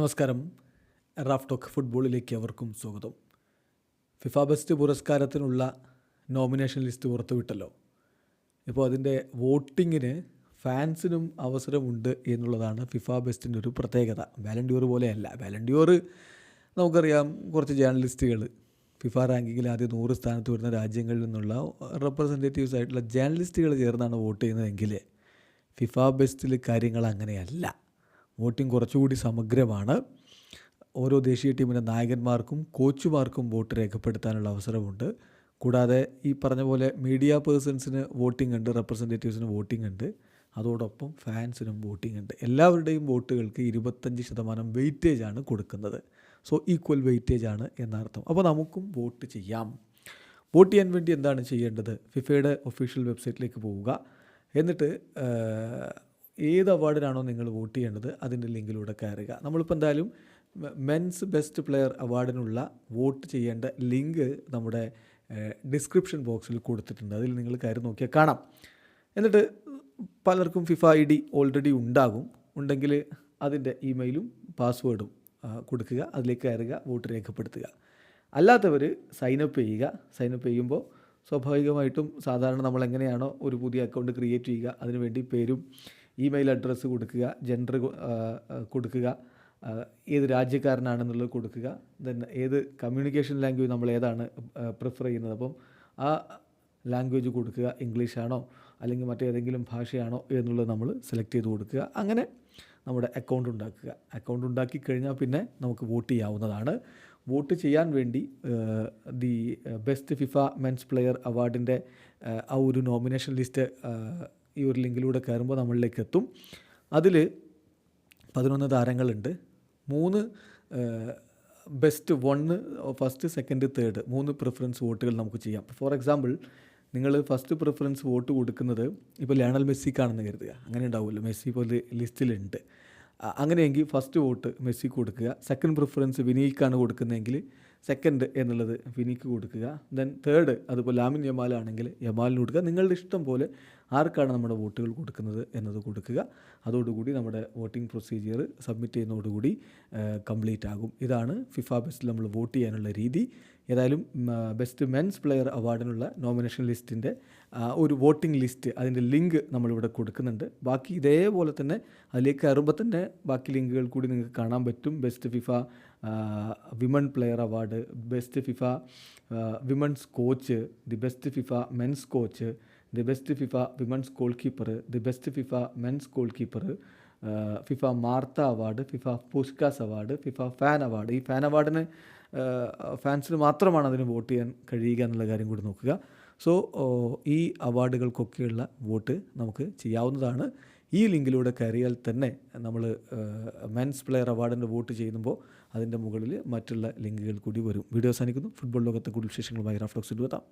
നമസ്കാരം. Raf talk ഫുട്ബോളിലേക്ക് അവർക്കും സ്വാഗതം. ഫിഫ ബെസ്റ്റ് പുരസ്കാരത്തിനുള്ള നോമിനേഷൻ ലിസ്റ്റ് പുറത്തുവിട്ടല്ലോ. ഇപ്പോൾ അതിന്റെ വോട്ടിങ്ങിന് ഫാൻസിനും അവസരമുണ്ട് എന്നുള്ളതാണ് ഫിഫ ബെസ്റ്റിന്റെ ഒരു പ്രത്യേകത. വാലണ്ടിയോർ പോലെയല്ല. വാലണ്ടിയോർ നമുക്കറിയാം കുറച്ച് ജേർണലിസ്റ്റുകൾ ഫിഫ റാങ്കിങ്ങിൽ ആദ്യം നൂറ് സ്ഥാനത്ത് വരുന്ന രാജ്യങ്ങളിൽ നിന്നുള്ള റെപ്രസെന്റേറ്റീവ്സ് ആയിട്ടുള്ള ജേർണലിസ്റ്റുകൾ ചേർന്നാണ് വോട്ട് ചെയ്യുന്നതെങ്കിൽ ഫിഫ ബെസ്റ്റിൽ കാര്യങ്ങൾ അങ്ങനെയല്ല. വോട്ടിംഗ് കുറച്ചുകൂടി സമഗ്രമാണ്. ഓരോ ദേശീയ ടീമിന്റെ നായകന്മാർക്കും കോച്ചുമാർക്കും വോട്ട് രേഖപ്പെടുത്താനുള്ള അവസരമുണ്ട്. കൂടാതെ ഈ പറഞ്ഞ പോലെ മീഡിയ പേഴ്സൺസിന് വോട്ടിംഗ് ഉണ്ട് റെപ്രസെന്റേറ്റീവ്സിന് വോട്ടിംഗ് ഉണ്ട്. അതോടൊപ്പം ഫാൻസിനും വോട്ടിംഗ് ഉണ്ട്. എല്ലാവരുടെയും വോട്ടുകൾക്ക് ഇരുപത്തഞ്ച് ശതമാനം വെയിറ്റേജ് ആണ് കൊടുക്കുന്നത്. സോ ഈക്വൽ വെയിറ്റേജ് ആണ് എന്നർത്ഥം. അപ്പോൾ നമുക്കും വോട്ട് ചെയ്യാം. വോട്ട് ചെയ്യാൻ വേണ്ടി എന്താണ് ചെയ്യേണ്ടത്? ഫിഫയുടെ ഒഫീഷ്യൽ വെബ്സൈറ്റിലേക്ക് പോവുക. എന്നിട്ട് ഏത് അവാർഡിനാണോ നിങ്ങൾ വോട്ട് ചെയ്യേണ്ടത് അതിന്റെ ലിങ്കിലൂടെ കയറുക. നമ്മളിപ്പോൾ എന്തായാലും മെൻസ് ബെസ്റ്റ് പ്ലെയർ അവാർഡിനുള്ള വോട്ട് ചെയ്യേണ്ട ലിങ്ക് നമ്മുടെ ഡിസ്ക്രിപ്ഷൻ ബോക്സിൽ കൊടുത്തിട്ടുണ്ട്. അതിൽ നിങ്ങൾ കയറി നോക്കിയാൽ കാണാം. എന്നിട്ട് പലർക്കും ഫിഫ ഐ ഡി ഓൾറെഡി ഉണ്ടാകും. ഉണ്ടെങ്കിൽ അതിന്റെ ഇമെയിലും പാസ്വേഡും കൊടുക്കുക. അതിലേക്ക് കയറുക വോട്ട് രേഖപ്പെടുത്തുക. അല്ലാത്തവർ സൈനപ്പ് ചെയ്യുക. സൈനപ്പ് ചെയ്യുമ്പോൾ സ്വാഭാവികമായിട്ടും സാധാരണ നമ്മൾ എങ്ങനെയാണോ ഒരു പുതിയ അക്കൗണ്ട് ക്രിയേറ്റ് ചെയ്യുക. അതിനുവേണ്ടി പേരും ഇമെയിൽ അഡ്രസ്സ് കൊടുക്കുക ജെൻഡർ കൊടുക്കുക ഏത് രാജ്യക്കാരനാണെന്നുള്ളത് കൊടുക്കുക ദെൻ ഏത് കമ്മ്യൂണിക്കേഷൻ ലാംഗ്വേജ് നമ്മൾ ഏതാണ് പ്രിഫർ ചെയ്യുന്നത്. അപ്പം ആ ലാംഗ്വേജ് കൊടുക്കുക ഇംഗ്ലീഷാണോ അല്ലെങ്കിൽ മറ്റേതെങ്കിലും ഭാഷയാണോ എന്നുള്ളത് നമ്മൾ സെലക്ട് ചെയ്ത് കൊടുക്കുക. അങ്ങനെ നമ്മുടെ അക്കൗണ്ട് ഉണ്ടാക്കുക. അക്കൗണ്ട് ഉണ്ടാക്കി കഴിഞ്ഞാൽ പിന്നെ നമുക്ക് വോട്ട് ചെയ്യാവുന്നതാണ്. വോട്ട് ചെയ്യാൻ വേണ്ടി the best FIFA men's player അവാർഡിന്റെ ആ ഒരു നോമിനേഷൻ ലിസ്റ്റ് ഈ ഒരു ലിങ്കിലൂടെ കയറുമ്പോൾ നമ്മളിലേക്ക് എത്തും അതിൽ പതിനൊന്ന് താരങ്ങളുണ്ട്. മൂന്ന് best one first second third മൂന്ന് പ്രിഫറൻസ് വോട്ടുകൾ നമുക്ക് ചെയ്യാം. ഫോർ എക്സാമ്പിൾ നിങ്ങൾ ഫസ്റ്റ് പ്രിഫറൻസ് വോട്ട് കൊടുക്കുന്നത് ഇപ്പോൾ ലയണൽ മെസ്സിക്കാണെന്ന് കരുതുക. അങ്ങനെ ഉണ്ടാവുമല്ലോ. മെസ്സി ഇപ്പോൾ ലിസ്റ്റിലുണ്ട്. അങ്ങനെയെങ്കിൽ ഫസ്റ്റ് വോട്ട് മെസ്സിക്ക് കൊടുക്കുക. സെക്കൻഡ് പ്രിഫറൻസ് വിനീക്കാണ് കൊടുക്കുന്നതെങ്കിൽ സെക്കൻഡ് എന്നുള്ളത് വിനിക്ക് കൊടുക്കുക. ദെൻ തേർഡ് അതിപ്പോൾ ലാമിൻ യമാലാണെങ്കിൽ യമാലിന് കൊടുക്കുക. നിങ്ങളുടെ ഇഷ്ടം പോലെ ആർക്കാണ് നമ്മുടെ വോട്ടുകൾ കൊടുക്കുന്നത് എന്നത് കൊടുക്കുക. അതോടുകൂടി നമ്മുടെ വോട്ടിംഗ് പ്രൊസീജിയർ സബ്മിറ്റ് ചെയ്യുന്നതോടുകൂടി കംപ്ലീറ്റ് ആകും. ഇതാണ് ഫിഫ ബെസ്റ്റിൽ നമ്മൾ വോട്ട് ചെയ്യാനുള്ള രീതി. ഏതായാലും ബെസ്റ്റ് മെൻസ് പ്ലെയർ അവാർഡിനുള്ള നോമിനേഷൻ ലിസ്റ്റിന്റെ ഒരു വോട്ടിംഗ് ലിസ്റ്റ് അതിന്റെ ലിങ്ക് നമ്മളിവിടെ കൊടുക്കുന്നുണ്ട്. ബാക്കി ഇതേപോലെ തന്നെ അതിലേക്ക് കയറുമ്പോൾ തന്നെ ബാക്കി ലിങ്കുകൾ കൂടി നിങ്ങൾക്ക് കാണാൻ പറ്റും. Best FIFA women player award best FIFA women's coach the best FIFA men's coach the best FIFA women's goalkeeper the best FIFA men's goalkeeper FIFA Marta award FIFA Puskas award FIFA fan award ഈ fan അവാർഡിന് ഫാൻസിന് മാത്രമാണ് അതിന് vote ചെയ്യാൻ കഴിയുക എന്നുള്ള കാര്യം കൂടി നോക്കുക. സോ ഈ അവാർഡുകൾക്കൊക്കെയുള്ള വോട്ട് നമുക്ക് ചെയ്യാവുന്നതാണ്. ഈ ലിങ്കിലൂടെ കയറിയാൽ തന്നെ നമ്മൾ മെൻസ് പ്ലെയർ അവാർഡിന്റെ വോട്ട് ചെയ്യുമ്പോൾ അതിന്റെ മുകളിൽ മറ്റുള്ള ലിങ്കുകൾ കൂടി വരും. വീഡിയോ അവസാനിക്കുന്നു. ഫുട്ബോൾ ലോകത്തെ കൂടുതൽ വിശേഷങ്ങളുമായി റാഫ്ലോക്സിൽ എത്താം.